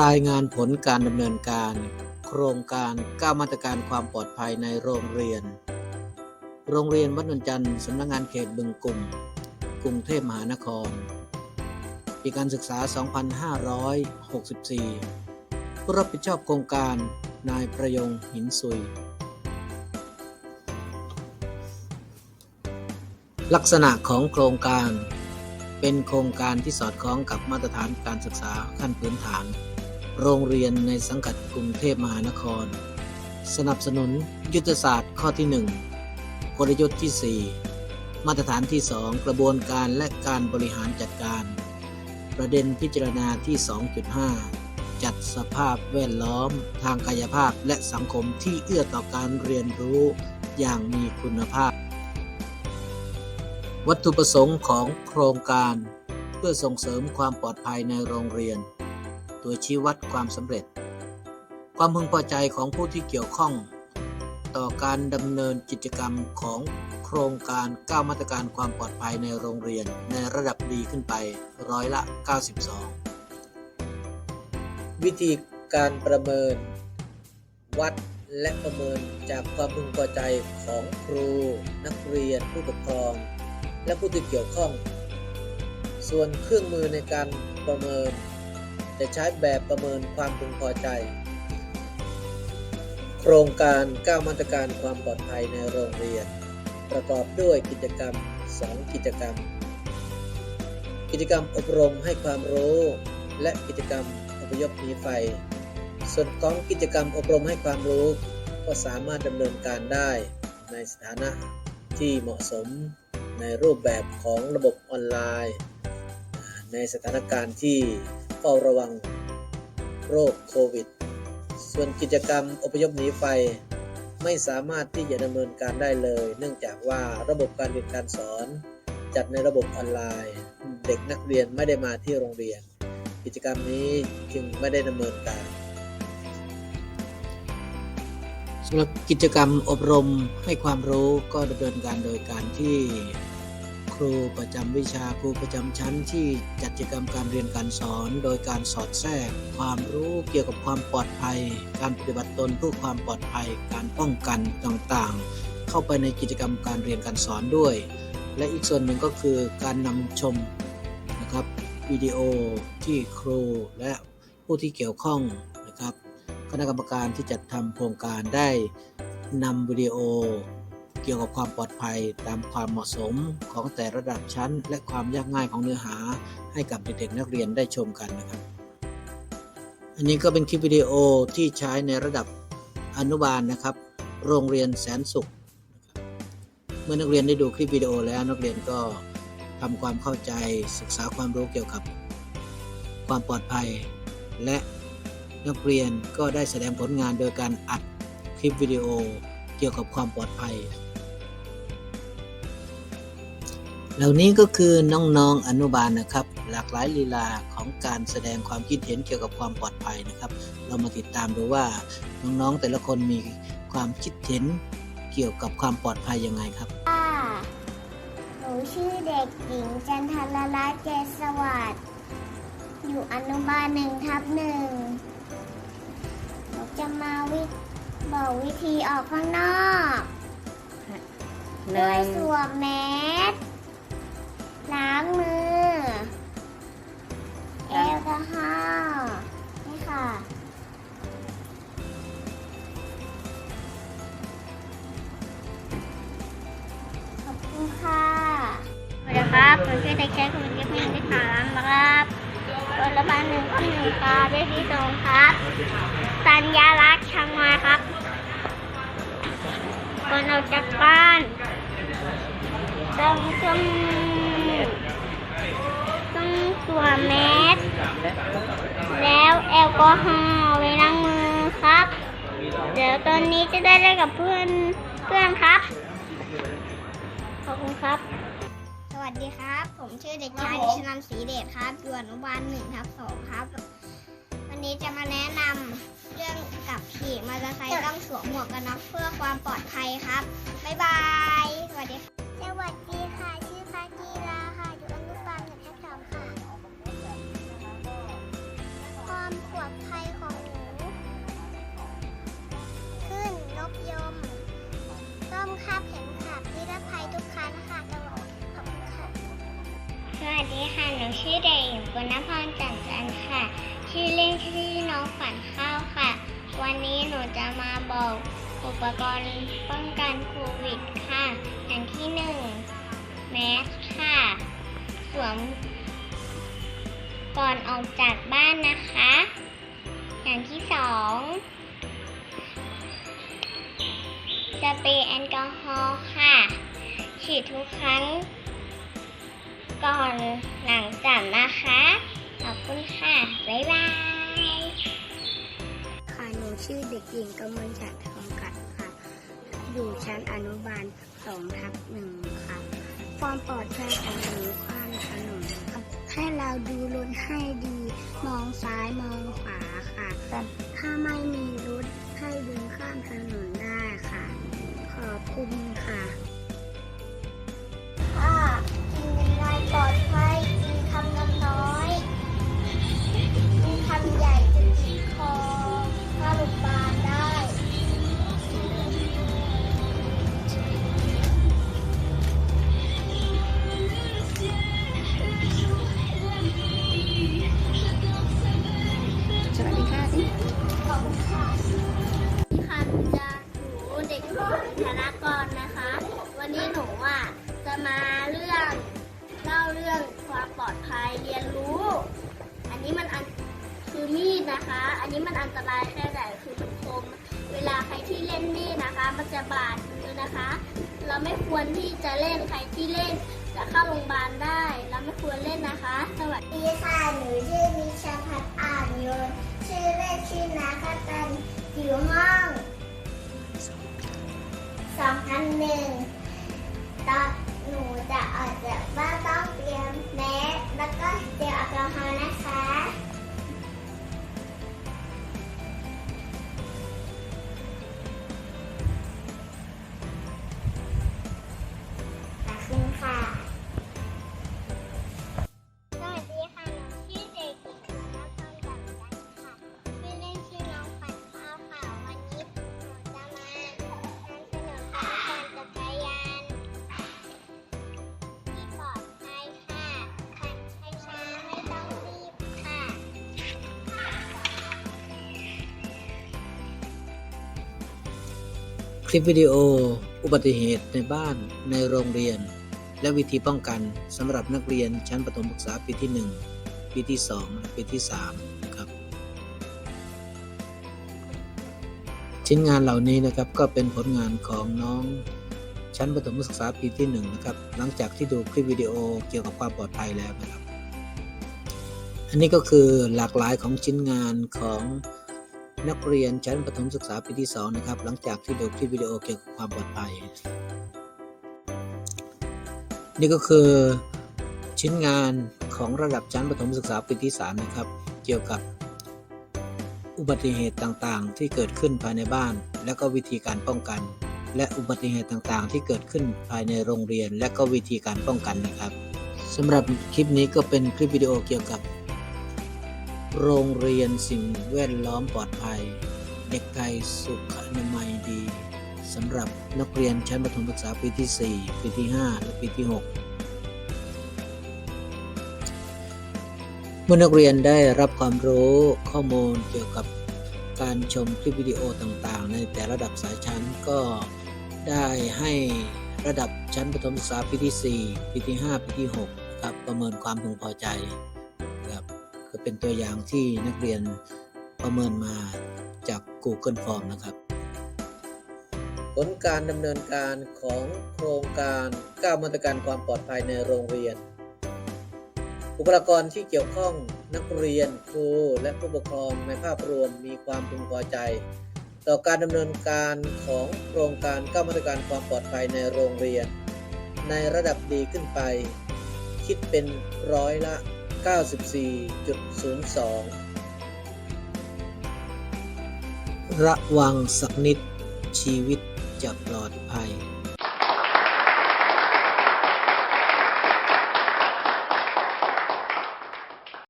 รายงานผลการดำเนินการ โครงการก้ามาตรการความปลอดภัยในโรงเรียน โรงเรียนวัดนนจันทร์สำนักงานเขตบึงกลุ่ม กรุงเทพมหานครปีการศึกษา 2564 ผู้รับผิดชอบโครงการนายประยงหินซุย ลักษณะของโครงการเป็นโครงการที่สอดคล้องกับมาตรฐานการศึกษาขั้นพื้นฐาน โรงเรียนในสังกัดกรุงเทพมหานคร สนับสนุนยุทธศาสตร์ข้อที่ 1 กลยุทธ์ที่ 4 มาตรฐานที่ 2 กระบวนการและการบริหารจัดการ ประเด็นพิจารณาที่ 2.5 จัดสภาพแวดล้อม ทางกายภาพและสังคมที่เอื้อต่อการเรียนรู้อย่างมีคุณภาพ วัตถุประสงค์ของโครงการ เพื่อส่งเสริมความปลอดภัยในโรงเรียน ตัวชี้วัดความสำเร็จ ความพึงพอใจของผู้ที่เกี่ยวข้อง ต่อการดำเนินกิจกรรมของโครงการก้าวมาตรการความปลอดภัยในโรงเรียนในระดับดีขึ้นไปร้อยละ 92 วิธีการประเมิน วัดและประเมินจากความพึงพอใจของครู นักเรียนผู้ปกครอง และผู้ที่เกี่ยวข้อง ส่วนเครื่องมือในการประเมิน จะใช้แบบประเมินความพึงพอใจ โครงการก้าวมาตรการความปลอดภัยในโรงเรียน ประกอบด้วยกิจกรรม 2 กิจกรรม กิจกรรมอบรมให้ความรู้ และกิจกรรมอพยพหนีไฟ ส่วนของกิจกรรมอบรมให้ความรู้ก็สามารถดำเนินการได้ในสถานะที่เหมาะสมในรูปแบบของระบบออนไลน์ ในสถานการณ์ที่ ฝ้าระวัง โรคโควิด ส่วนกิจกรรมอพยพหนีไฟ ไม่สามารถที่จะดำเนินการได้เลย เนื่องจากว่าระบบการเรียนการสอน จัดในระบบออนไลน์ เด็กนักเรียนไม่ได้มาที่โรงเรียน กิจกรรมนี้จึงไม่ได้ดำเนินการสำหรับกิจกรรมอบรมให้ความรู้ก็ดำเนินการโดยการที่ ครูประจำวิชาครูประจำชั้นที่จัดกิจกรรมการเรียนการสอน โดยการสอดแทรก ความรู้เกี่ยวกับความปลอดภัย การปฏิบัติตนเพื่อความปลอดภัย การป้องกันต่างๆ เข้าไปในกิจกรรมการเรียนการสอนด้วย และอีกส่วนหนึ่งก็คือการนำชมนะครับวิดีโอที่ครูและผู้ที่เกี่ยวข้องนะครับคณะกรรมการที่จัดทำโครงการได้นำวิดีโอ เกี่ยวกับความปลอดภัยตามความเหมาะสมของแต่ระดับชั้น และความยากง่ายของเนื้อหาให้กับเด็กๆนักเรียนได้ชมกันนะครับ อันนี้ก็เป็นคลิปวิดีโอที่ใช้ในระดับอนุบาลนะครับ โรงเรียนแสนสุข เมื่อนักเรียนได้ดูคลิปวิดีโอแล้วนักเรียนก็ทำความเข้าใจศึกษาความรู้เกี่ยวกับความปลอดภัย และนักเรียนก็ได้แสดงผลงานโดยการอัดคลิปวิดีโอเกี่ยวกับความปลอดภัย เหล่านี้ก็คือน้องๆอนุบาลนะครับ หลากหลายลีลาของการแสดงความคิดเห็นเกี่ยวกับความปลอดภัยนะครับ เรามาติดตามดูว่าน้องๆแต่ละคนมีความคิดเห็นเกี่ยวกับความปลอดภัยยังไงครับค่ะหนูชื่อเด็กหญิงจันทรรัตน์เกศสวัสดิ์อยู่อนุบาลหนึ่งทับหนึ่งหนูจะมาวิบอกวิธีออกข้างนอกหโดนึ่ยงสวมแมส ล้างมือแอลกอฮอล์นี่ค่ะ ขอบคุณค่ะสวัสดีครับผมชื่อเด็กชายคุณเกียรตินิษฐานนะครับรัฐบาลหนึ่งก็หนึ่งตาได้ที่สองครับ สัญลักษณ์ช่างมาครับก่อนออกจากบ้านต้องต้องต้อง สวมแมสแล้วแอลกอฮอล์ไว้ล้างมือครับ เดี๋ยวตอนนี้จะได้เล่นกับเพื่อนเพื่อนครับ ขอบคุณครับ สวัสดีครับ ผมชื่อเด็กชายดิชนันศรีเดชครับอยู่อนุบาลหนึ่งทับสองครับ วันนี้จะมาแนะนำเรื่องกับขี่มอเตอร์ไซค์ต้องสวมหมวกกันน็อกเพื่อความปลอดภัยครับ บ๊ายบาย สวัสดี สวัสดีค่ะ ดีค่ะ หนูชื่อเด็กหญิงปุณพรจันจันทร์ค่ะ ชื่อเล่นชื่อน้องฝันข้าวค่ะ วันนี้หนูจะมาบอกอุปกรณ์ป้องกันโควิดค่ะ อย่างที่หนึ่งแมสค่ะ สวมก่อนออกจากบ้านนะคะ อย่างที่สองสเปรย์แอลกอฮอล์ค่ะ ฉีดทุกครั้ง ก่อนหลังจับนะคะ ขอบคุณค่ะ บ๊ายบายค่ะหนูชื่อเด็กหญิงกมลจัดทองกัดค่ะ อยู่ชั้นอนุบาลสองทับหนึ่งค่ะ ความปลอดภัยของหนูความถนนค่ะให้เราดูรถให้ดี มองซ้ายมองขวาค่ะ ถ้าไม่มีรถให้เดินข้ามถนนได้ค่ะ ขอบคุณค่ะถ้ากินยังไง ปลอดภัย นี้มันอันตรายแค่ไหนคือมันคมเวลาใครที่เล่นมีดนะคะ มันจะบาดมือนะคะ เราไม่ควรที่จะเล่นใครที่เล่นจะเข้าโรงพยาบาลได้ เราไม่ควรเล่นนะคะ สวัสดีค่ะหนูชื่อมิชาพัฒน์อ่านยนชื่อเล่นชื่อนาคตันอยู่ห้องสองพันหนึ่งตอนหนูจะออกจา คลิปวิดีโอ อุบัติเหตุในบ้านในโรงเรียน และวิธีป้องกันสำหรับนักเรียนชั้นประถมศึกษาปีที่ 1 ปีที่ 2 และปีที่ 3 นะครับ ชิ้นงานเหล่านี้นะครับก็เป็นผลงานของน้องชั้นประถมศึกษาปีที่ 1 นะครับ หลังจากที่ดูคลิปวิดีโอเกี่ยวกับความปลอดภัยแล้วนะครับ อันนี้ก็คือหลากหลายของชิ้นงานของ นักเรียนชั้นประถมศึกษาปีที่ 2 นะครับ หลังจากที่ดูคลิปวิดีโอเกี่ยวกับความปลอดภัย นี่ก็คือชิ้นงานของระดับชั้นประถมศึกษาปีที่ 3 นะครับ เกี่ยวกับอุบัติเหตุต่างๆ ที่เกิดขึ้นภายในบ้าน และก็วิธีการป้องกัน และอุบัติเหตุต่างๆ ที่เกิดขึ้นภายในโรงเรียน และก็วิธีการป้องกันนะครับสำหรับคลิปนี้ก็เป็นคลิปวิดีโอเกี่ยวกับ โรงเรียนสิ่งแวดล้อมปลอดภัย เด็กไทยสุขอนามัยดีสำหรับนักเรียนชั้นประถมศึกษาปีที่ 4 ปีที่ 5 และปีที่ 6 เมื่อนักเรียนได้รับความรู้ข้อมูลเกี่ยวกับการชมคลิปวิดีโอต่างๆ ในแต่ระดับสายชั้นก็ได้ให้ระดับชั้นประถมศึกษาปีที่ 4 ปีที่ 5 ปีที่ 6 ครับประเมินความพึงพอใจ เป็นตัวอย่างที่นักเรียนประเมินมาจาก Google Form นะครับ ผลการดำเนินการของโครงการ9มาตรการความปลอดภัยในโรงเรียน บุคลากรที่เกี่ยวข้องนักเรียนครูและผู้ปกครองในภาพรวมมีความพึงพอใจ ต่อการดำเนินการของโครงการ9มาตรการความปลอดภัยในโรงเรียน ในระดับดีขึ้นไป คิดเป็นร้อยละ 94.02 ระวังสักนิดชีวิตจะปลอดภัย